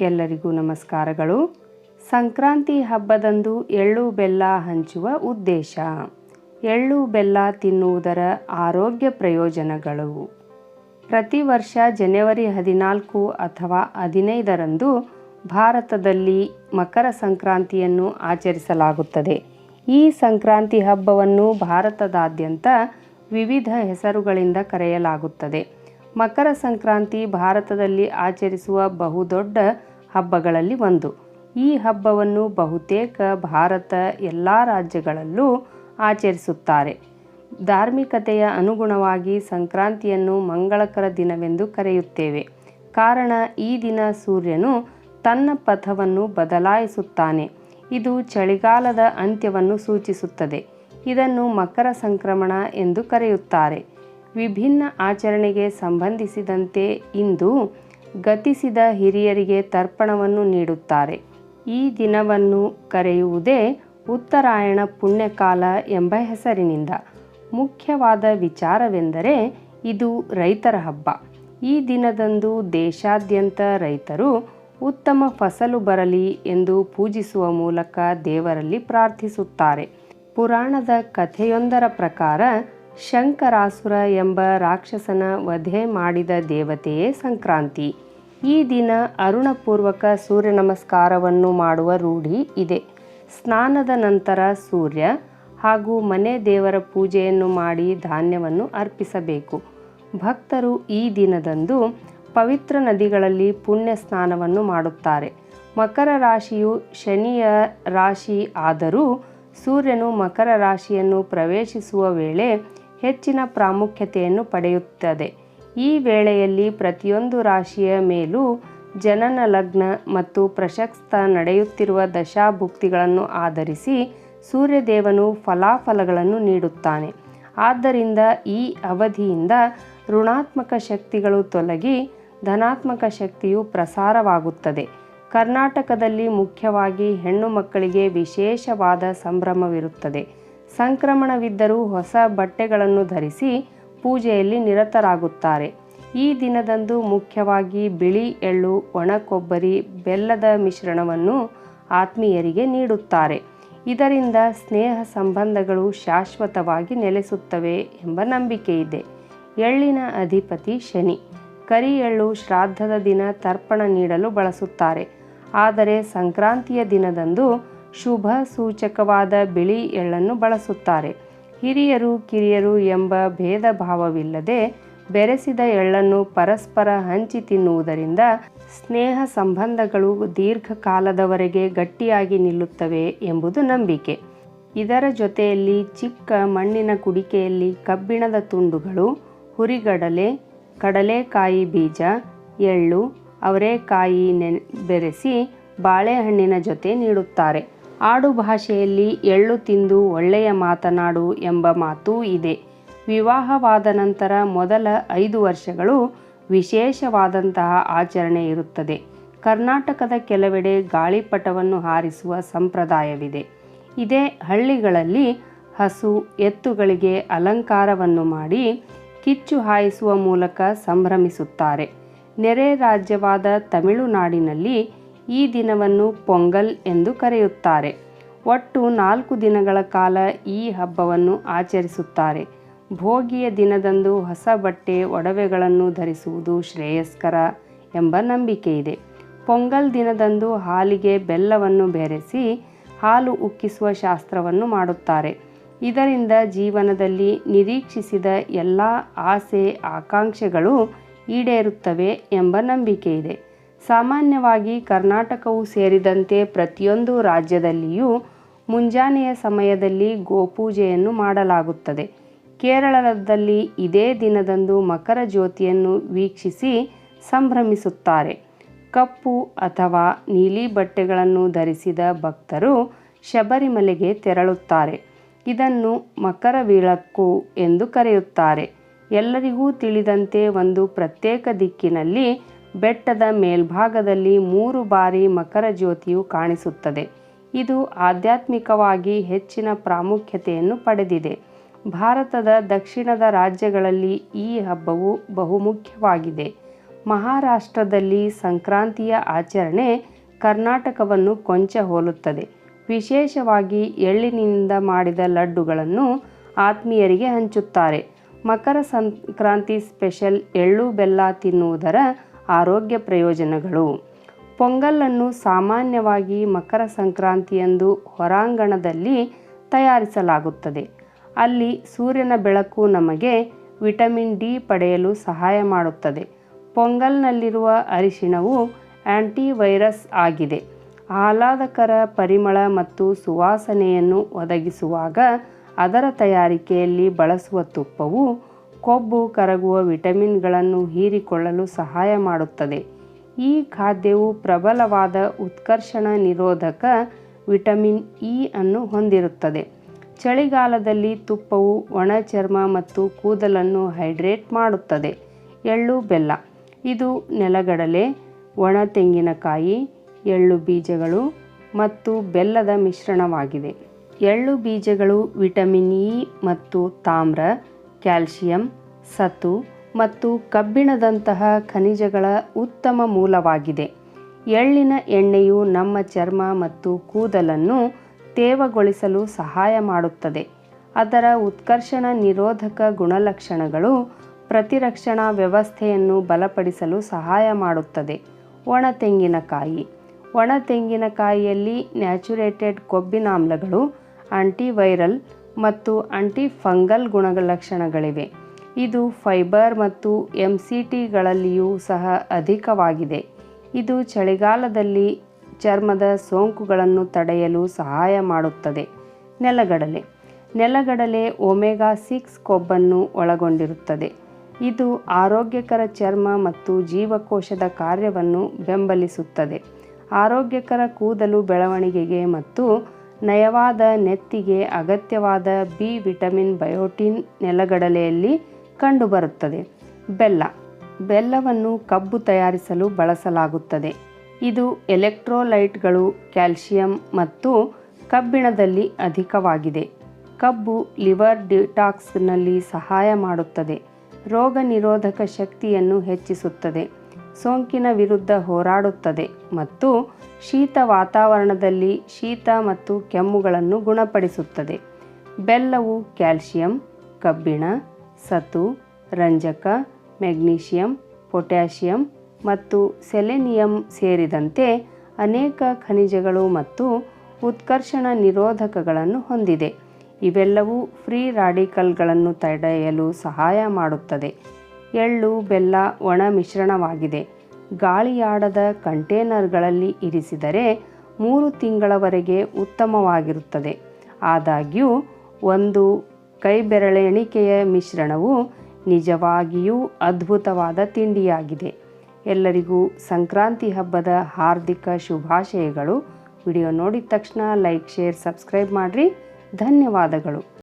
ಎಲ್ಲರಿಗೂ ನಮಸ್ಕಾರಗಳು. ಸಂಕ್ರಾಂತಿ ಹಬ್ಬದಂದು ಎಳ್ಳು ಬೆಲ್ಲ ಹಂಚುವ ಉದ್ದೇಶ. ಎಳ್ಳು ಬೆಲ್ಲ ತಿನ್ನುವುದರ ಆರೋಗ್ಯ ಪ್ರಯೋಜನಗಳು. ಪ್ರತಿ ವರ್ಷ ಜನವರಿ ಹದಿನಾಲ್ಕು ಅಥವಾ ಹದಿನೈದರಂದು ಭಾರತದಲ್ಲಿ ಮಕರ ಸಂಕ್ರಾಂತಿಯನ್ನು ಆಚರಿಸಲಾಗುತ್ತದೆ. ಈ ಸಂಕ್ರಾಂತಿ ಹಬ್ಬವನ್ನು ಭಾರತದಾದ್ಯಂತ ವಿವಿಧ ಹೆಸರುಗಳಿಂದ ಕರೆಯಲಾಗುತ್ತದೆ. ಮಕರ ಸಂಕ್ರಾಂತಿ ಭಾರತದಲ್ಲಿ ಆಚರಿಸುವ ಬಹುದೊಡ್ಡ ಹಬ್ಬಗಳಲ್ಲಿ ಒಂದು. ಈ ಹಬ್ಬವನ್ನು ಬಹುತೇಕ ಭಾರತ ಎಲ್ಲ ರಾಜ್ಯಗಳಲ್ಲೂ ಆಚರಿಸುತ್ತಾರೆ. ಧಾರ್ಮಿಕತೆಯ ಅನುಗುಣವಾಗಿ ಸಂಕ್ರಾಂತಿಯನ್ನು ಮಂಗಳಕರ ದಿನವೆಂದು ಕರೆಯುತ್ತೇವೆ. ಕಾರಣ ಈ ದಿನ ಸೂರ್ಯನು ತನ್ನ ಪಥವನ್ನು ಬದಲಾಯಿಸುತ್ತಾನೆ. ಇದು ಚಳಿಗಾಲದ ಅಂತ್ಯವನ್ನು ಸೂಚಿಸುತ್ತದೆ. ಇದನ್ನು ಮಕರ ಸಂಕ್ರಮಣ ಎಂದು ಕರೆಯುತ್ತಾರೆ. ವಿಭಿನ್ನ ಆಚರಣೆಗೆ ಸಂಬಂಧಿಸಿದಂತೆ ಇಂದು ಗತಿಸಿದ ಹಿರಿಯರಿಗೆ ತರ್ಪಣವನ್ನು ನೀಡುತ್ತಾರೆ. ಈ ದಿನವನ್ನು ಕರೆಯುವುದೇ ಉತ್ತರಾಯಣ ಪುಣ್ಯಕಾಲ ಎಂಬ ಹೆಸರಿನಿಂದ. ಮುಖ್ಯವಾದ ವಿಚಾರವೆಂದರೆ ಇದು ರೈತರ ಹಬ್ಬ. ಈ ದಿನದಂದು ದೇಶಾದ್ಯಂತ ರೈತರು ಉತ್ತಮ ಫಸಲು ಬರಲಿ ಎಂದು ಪೂಜಿಸುವ ಮೂಲಕ ದೇವರಲ್ಲಿ ಪ್ರಾರ್ಥಿಸುತ್ತಾರೆ. ಪುರಾಣದ ಕಥೆಯೊಂದರ ಪ್ರಕಾರ ಶಂಕರಾಸುರ ಎಂಬ ರಾಕ್ಷಸನ ವಧೆ ಮಾಡಿದ ದೇವತೆಯೇ ಸಂಕ್ರಾಂತಿ. ಈ ದಿನ ಅರುಣಪೂರ್ವಕ ಸೂರ್ಯ ನಮಸ್ಕಾರವನ್ನು ಮಾಡುವ ರೂಢಿ ಇದೆ. ಸ್ನಾನದ ನಂತರ ಸೂರ್ಯ ಹಾಗೂ ಮನೆ ದೇವರ ಪೂಜೆಯನ್ನು ಮಾಡಿ ಧಾನ್ಯವನ್ನು ಅರ್ಪಿಸಬೇಕು. ಭಕ್ತರು ಈ ದಿನದಂದು ಪವಿತ್ರ ನದಿಗಳಲ್ಲಿ ಪುಣ್ಯ ಸ್ನಾನವನ್ನು ಮಾಡುತ್ತಾರೆ. ಮಕರ ರಾಶಿಯು ಶನಿಯ ರಾಶಿ ಆದರೂ ಸೂರ್ಯನು ಮಕರ ರಾಶಿಯನ್ನು ಪ್ರವೇಶಿಸುವ ವೇಳೆ ಹೆಚ್ಚಿನ ಪ್ರಾಮುಖ್ಯತೆಯನ್ನು ಪಡೆಯುತ್ತದೆ. ಈ ವೇಳೆಯಲ್ಲಿ ಪ್ರತಿಯೊಂದು ರಾಶಿಯ ಮೇಲೂ ಜನನ ಲಗ್ನ ಮತ್ತು ಪ್ರಶಸ್ತ ನಡೆಯುತ್ತಿರುವ ದಶಾಭುಕ್ತಿಗಳನ್ನು ಆಧರಿಸಿ ಸೂರ್ಯದೇವನು ಫಲಾಫಲಗಳನ್ನು ನೀಡುತ್ತಾನೆ. ಆದ್ದರಿಂದ ಈ ಅವಧಿಯಿಂದ ಋಣಾತ್ಮಕ ಶಕ್ತಿಗಳು ತೊಲಗಿ ಧನಾತ್ಮಕ ಶಕ್ತಿಯು ಪ್ರಸಾರವಾಗುತ್ತದೆ. ಕರ್ನಾಟಕದಲ್ಲಿ ಮುಖ್ಯವಾಗಿ ಹೆಣ್ಣು ಮಕ್ಕಳಿಗೆ ವಿಶೇಷವಾದ ಸಂಭ್ರಮವಿರುತ್ತದೆ. ಸಂಕ್ರಮಣವಿದ್ದರೂ ಹೊಸ ಬಟ್ಟೆಗಳನ್ನು ಧರಿಸಿ ಪೂಜೆಯಲ್ಲಿ ನಿರತರಾಗುತ್ತಾರೆ. ಈ ದಿನದಂದು ಮುಖ್ಯವಾಗಿ ಬಿಳಿ, ಎಳ್ಳು, ಒಣ ಕೊಬ್ಬರಿ, ಬೆಲ್ಲದ ಮಿಶ್ರಣವನ್ನು ಆತ್ಮೀಯರಿಗೆ ನೀಡುತ್ತಾರೆ. ಇದರಿಂದ ಸ್ನೇಹ ಸಂಬಂಧಗಳು ಶಾಶ್ವತವಾಗಿ ನೆಲೆಸುತ್ತವೆ ಎಂಬ ನಂಬಿಕೆ ಇದೆ ಎಳ್ಳಿನ ಅಧಿಪತಿ ಶನಿ. ಕರಿ ಎಳ್ಳು ಶ್ರಾದ್ದದ ದಿನ ತರ್ಪಣ ನೀಡಲು ಬಳಸುತ್ತಾರೆ. ಆದರೆ ಸಂಕ್ರಾಂತಿಯ ದಿನದಂದು ಶುಭ ಸೂಚಕವಾದ ಬಿಳಿ ಎಳ್ಳನ್ನು ಬಳಸುತ್ತಾರೆ. ಹಿರಿಯರು, ಕಿರಿಯರು ಎಂಬ ಭೇದ ಭಾವವಿಲ್ಲದೆ ಬೆರೆಸಿದ ಎಳ್ಳನ್ನು ಪರಸ್ಪರ ಹಂಚಿ ತಿನ್ನುವುದರಿಂದ ಸ್ನೇಹ ಸಂಬಂಧಗಳು ದೀರ್ಘಕಾಲದವರೆಗೆ ಗಟ್ಟಿಯಾಗಿ ನಿಲ್ಲುತ್ತವೆ ಎಂಬುದು ನಂಬಿಕೆ. ಇದರ ಜೊತೆಯಲ್ಲಿ ಚಿಕ್ಕ ಮಣ್ಣಿನ ಕುಡಿಕೆಯಲ್ಲಿ ಕಬ್ಬಿಣದ ತುಂಡುಗಳು, ಹುರಿಗಡಲೆ, ಕಡಲೆಕಾಯಿ ಬೀಜ, ಎಳ್ಳು, ಅವರೆಕಾಯಿ ನೆ ಬೆರೆಸಿ ಬಾಳೆಹಣ್ಣಿನ ಜೊತೆ ನೀಡುತ್ತಾರೆ. ಆಡು ಭಾಷೆಯಲ್ಲಿ ಎಳ್ಳು ತಿಂದು ಒಳ್ಳೆಯ ಮಾತನಾಡು ಎಂಬ ಮಾತೂ ಇದೆ. ವಿವಾಹವಾದ ನಂತರ ಮೊದಲ ಐದು ವರ್ಷಗಳು ವಿಶೇಷವಾದಂತಹ ಆಚರಣೆ ಇರುತ್ತದೆ. ಕರ್ನಾಟಕದ ಕೆಲವೆಡೆ ಗಾಳಿಪಟವನ್ನು ಹಾರಿಸುವ ಸಂಪ್ರದಾಯವಿದೆ. ಇದೇ ಹಳ್ಳಿಗಳಲ್ಲಿ ಹಸು ಎತ್ತುಗಳಿಗೆ ಅಲಂಕಾರವನ್ನು ಮಾಡಿ ಕಿಚ್ಚು ಹಾಯಿಸುವ ಮೂಲಕ ಸಂಭ್ರಮಿಸುತ್ತಾರೆ. ನೆರೆ ರಾಜ್ಯವಾದ ತಮಿಳುನಾಡಿನಲ್ಲಿ ಈ ದಿನವನ್ನು ಪೊಂಗಲ್ ಎಂದು ಕರೆಯುತ್ತಾರೆ. ಒಟ್ಟು ನಾಲ್ಕು ದಿನಗಳ ಕಾಲ ಈ ಹಬ್ಬವನ್ನು ಆಚರಿಸುತ್ತಾರೆ. ಭೋಗಿಯ ದಿನದಂದು ಹೊಸ ಬಟ್ಟೆ, ಒಡವೆಗಳನ್ನು ಧರಿಸುವುದು ಶ್ರೇಯಸ್ಕರ ಎಂಬ ನಂಬಿಕೆ ಇದೆ ಪೊಂಗಲ್ ದಿನದಂದು ಹಾಲಿಗೆ ಬೆಲ್ಲವನ್ನು ಬೆರೆಸಿ ಹಾಲು ಉಕ್ಕಿಸುವ ಶಾಸ್ತ್ರವನ್ನು ಮಾಡುತ್ತಾರೆ. ಇದರಿಂದ ಜೀವನದಲ್ಲಿ ನಿರೀಕ್ಷಿಸಿದ ಎಲ್ಲ ಆಸೆ, ಆಕಾಂಕ್ಷೆಗಳು ಈಡೇರುತ್ತವೆ ಎಂಬ ನಂಬಿಕೆ ಇದೆ ಸಾಮಾನ್ಯವಾಗಿ ಕರ್ನಾಟಕವು ಸೇರಿದಂತೆ ಪ್ರತಿಯೊಂದು ರಾಜ್ಯದಲ್ಲಿಯೂ ಮುಂಜಾನೆಯ ಸಮಯದಲ್ಲಿ ಗೋಪೂಜೆಯನ್ನು ಮಾಡಲಾಗುತ್ತದೆ. ಕೇರಳದಲ್ಲಿ ಇದೇ ದಿನದಂದು ಮಕರ ಜ್ಯೋತಿಯನ್ನು ವೀಕ್ಷಿಸಿ ಸಂಭ್ರಮಿಸುತ್ತಾರೆ. ಕಪ್ಪು ಅಥವಾ ನೀಲಿ ಬಟ್ಟೆಗಳನ್ನು ಧರಿಸಿದ ಭಕ್ತರು ಶಬರಿಮಲೆಗೆ ತೆರಳುತ್ತಾರೆ. ಇದನ್ನು ಮಕರ ವಿಳಕ್ಕು ಎಂದು ಕರೆಯುತ್ತಾರೆ. ಎಲ್ಲರಿಗೂ ತಿಳಿದಂತೆ ಒಂದು ಪ್ರತ್ಯೇಕ ದಿಕ್ಕಿನಲ್ಲಿ ಬೆಟ್ಟದ ಮೇಲ್ಭಾಗದಲ್ಲಿ ಮೂರು ಬಾರಿ ಮಕರ ಜ್ಯೋತಿಯು ಕಾಣಿಸುತ್ತದೆ. ಇದು ಆಧ್ಯಾತ್ಮಿಕವಾಗಿ ಹೆಚ್ಚಿನ ಪ್ರಾಮುಖ್ಯತೆಯನ್ನು ಪಡೆದಿದೆ. ಭಾರತದ ದಕ್ಷಿಣದ ರಾಜ್ಯಗಳಲ್ಲಿ ಈ ಹಬ್ಬವು ಬಹುಮುಖ್ಯವಾಗಿದೆ. ಮಹಾರಾಷ್ಟ್ರದಲ್ಲಿ ಸಂಕ್ರಾಂತಿಯ ಆಚರಣೆ ಕರ್ನಾಟಕವನ್ನು ಕೊಂಚ ಹೋಲುತ್ತದೆ. ವಿಶೇಷವಾಗಿ ಎಳ್ಳಿನಿಂದ ಮಾಡಿದ ಲಡ್ಡುಗಳನ್ನು ಆತ್ಮೀಯರಿಗೆ ಹಂಚುತ್ತಾರೆ. ಮಕರ ಸಂಕ್ರಾಂತಿ ಸ್ಪೆಷಲ್ ಎಳ್ಳು ಬೆಲ್ಲ ತಿನ್ನುವುದರ ಆರೋಗ್ಯ ಪ್ರಯೋಜನಗಳು. ಪೊಂಗಲನ್ನು ಸಾಮಾನ್ಯವಾಗಿ ಮಕರ ಸಂಕ್ರಾಂತಿಯಂದು ಹೊರಾಂಗಣದಲ್ಲಿ ತಯಾರಿಸಲಾಗುತ್ತದೆ. ಅಲ್ಲಿ ಸೂರ್ಯನ ಬೆಳಕು ನಮಗೆ ವಿಟಮಿನ್ ಡಿ ಪಡೆಯಲು ಸಹಾಯ ಮಾಡುತ್ತದೆ. ಪೊಂಗಲ್ನಲ್ಲಿರುವ ಅರಿಶಿಣವು ಆಂಟಿವೈರಸ್ ಆಗಿದೆ. ಆಹ್ಲಾದಕರ ಪರಿಮಳ ಮತ್ತು ಸುವಾಸನೆಯನ್ನು ಒದಗಿಸುವಾಗ ಅದರ ತಯಾರಿಕೆಯಲ್ಲಿ ಬಳಸುವ ತುಪ್ಪವು ಕೊಬ್ಬು ಕರಗುವ ವಿಟಮಿನ್ಗಳನ್ನು ಹೀರಿಕೊಳ್ಳಲು ಸಹಾಯ ಮಾಡುತ್ತದೆ. ಈ ಖಾದ್ಯವು ಪ್ರಬಲವಾದ ಉತ್ಕರ್ಷಣ ನಿರೋಧಕ ವಿಟಮಿನ್ ಇ ಅನ್ನು ಹೊಂದಿರುತ್ತದೆ. ಚಳಿಗಾಲದಲ್ಲಿ ತುಪ್ಪವು ಒಣ ಚರ್ಮ ಮತ್ತು ಕೂದಲನ್ನು ಹೈಡ್ರೇಟ್ ಮಾಡುತ್ತದೆ. ಎಳ್ಳು, ಬೆಲ್ಲ. ಇದು ನೆಲಗಡಲೆ, ಒಣ ತೆಂಗಿನಕಾಯಿ, ಎಳ್ಳು ಬೀಜಗಳು ಮತ್ತು ಬೆಲ್ಲದ ಮಿಶ್ರಣವಾಗಿದೆ. ಎಳ್ಳು ಬೀಜಗಳು ವಿಟಮಿನ್ ಇ ಮತ್ತು ತಾಮ್ರ ಕ್ಯಾಲ್ಸಿಯಂ ಸತು ಮತ್ತು ಕಬ್ಬಿಣದಂತಹ ಖನಿಜಗಳ ಉತ್ತಮ ಮೂಲವಾಗಿದೆ. ಎಳ್ಳಿನ ಎಣ್ಣೆಯು ನಮ್ಮ ಚರ್ಮ ಮತ್ತು ಕೂದಲನ್ನು ತೇವಗೊಳಿಸಲು ಸಹಾಯ ಮಾಡುತ್ತದೆ. ಅದರ ಉತ್ಕರ್ಷಣ ನಿರೋಧಕ ಗುಣಲಕ್ಷಣಗಳು ಪ್ರತಿರಕ್ಷಣಾ ವ್ಯವಸ್ಥೆಯನ್ನು ಬಲಪಡಿಸಲು ಸಹಾಯ ಮಾಡುತ್ತದೆ. ಒಣ ತೆಂಗಿನಕಾಯಿ ಒಣ ತೆಂಗಿನಕಾಯಿಯಲ್ಲಿ ನ್ಯಾಚುರೇಟೆಡ್ ಕೊಬ್ಬಿನಾಮ್ಲಗಳು, ಆಂಟಿವೈರಲ್ ಮತ್ತು ಆಂಟಿಫಂಗಲ್ ಗುಣಲಕ್ಷಣಗಳಿವೆ ಇದು ಫೈಬರ್ ಮತ್ತು ಎಂ ಸಿ ಟಿಗಳಲ್ಲಿಯೂ ಸಹ ಅಧಿಕವಾಗಿದೆ. ಇದು ಚಳಿಗಾಲದಲ್ಲಿ ಚರ್ಮದ ಸೋಂಕುಗಳನ್ನು ತಡೆಯಲು ಸಹಾಯ ಮಾಡುತ್ತದೆ. ನೆಲಗಡಲೆ. ನೆಲಗಡಲೆ ಒಮೆಗಾ ಸಿಕ್ಸ್ ಕೊಬ್ಬನ್ನು ಒಳಗೊಂಡಿರುತ್ತದೆ. ಇದು ಆರೋಗ್ಯಕರ ಚರ್ಮ ಮತ್ತು ಜೀವಕೋಶದ ಕಾರ್ಯವನ್ನು ಬೆಂಬಲಿಸುತ್ತದೆ. ಆರೋಗ್ಯಕರ ಕೂದಲು ಬೆಳವಣಿಗೆಗೆ ಮತ್ತು ನಯವಾದ ನೆತ್ತಿಗೆ ಅಗತ್ಯವಾದ ಬಿ ವಿಟಮಿನ್ ಬಯೋಟಿನ್ ನೆಲಗಡಲೆಯಲ್ಲಿ ಕಂಡುಬರುತ್ತದೆ. ಬೆಲ್ಲ. ಬೆಲ್ಲವನ್ನು ಕಬ್ಬು ತಯಾರಿಸಲು ಬಳಸಲಾಗುತ್ತದೆ. ಇದು ಎಲೆಕ್ಟ್ರೋಲೈಟ್ಗಳು ಕ್ಯಾಲ್ಸಿಯಂ ಮತ್ತು ಕಬ್ಬಿಣದಲ್ಲಿ ಅಧಿಕವಾಗಿದೆ. ಕಬ್ಬು ಲಿವರ್ ಡಿಟಾಕ್ಸ್ನಲ್ಲಿ ಸಹಾಯ ಮಾಡುತ್ತದೆ. ರೋಗ ನಿರೋಧಕ ಶಕ್ತಿಯನ್ನು ಹೆಚ್ಚಿಸುತ್ತದೆ. ಸೋಂಕಿನ ವಿರುದ್ಧ ಹೋರಾಡುತ್ತದೆ ಮತ್ತು ಶೀತ ವಾತಾವರಣದಲ್ಲಿ ಶೀತ ಮತ್ತು ಕೆಮ್ಮುಗಳನ್ನು ಗುಣಪಡಿಸುತ್ತದೆ. ಬೆಲ್ಲವು ಕ್ಯಾಲ್ಸಿಯಂ, ಕಬ್ಬಿಣ, ಸತು, ರಂಜಕ, ಮೆಗ್ನೀಷಿಯಂ, ಪೊಟ್ಯಾಷಿಯಂ ಮತ್ತು ಸೆಲೆನಿಯಂ ಸೇರಿದಂತೆ ಅನೇಕ ಖನಿಜಗಳು ಮತ್ತು ಉತ್ಕರ್ಷಣ ನಿರೋಧಕಗಳನ್ನು ಹೊಂದಿದೆ. ಇವೆಲ್ಲವೂ ಫ್ರೀ ರಾಡಿಕಲ್ಗಳನ್ನು ತಡೆಯಲು ಸಹಾಯ ಮಾಡುತ್ತದೆ. ಎಳ್ಳು, ಬೆಲ್ಲ, ಒಣ ಮಿಶ್ರಣವಾಗಿದೆ. ಗಾಳಿಯಾಡದ ಕಂಟೇನರ್ಗಳಲ್ಲಿ ಇರಿಸಿದರೆ ಮೂರು ತಿಂಗಳವರೆಗೆ ಉತ್ತಮವಾಗಿರುತ್ತದೆ. ಆದಾಗ್ಯೂ, ಒಂದು ಕೈಬೆರಳೆಣಿಕೆಯ ಮಿಶ್ರಣವು ನಿಜವಾಗಿಯೂ ಅದ್ಭುತವಾದ ತಿಂಡಿಯಾಗಿದೆ. ಎಲ್ಲರಿಗೂ ಸಂಕ್ರಾಂತಿ ಹಬ್ಬದ ಹಾರ್ದಿಕ ಶುಭಾಶಯಗಳು. ವಿಡಿಯೋ ನೋಡಿದ ತಕ್ಷಣ ಲೈಕ್, ಶೇರ್, ಸಬ್ಸ್ಕ್ರೈಬ್ ಮಾಡಿರಿ. ಧನ್ಯವಾದಗಳು.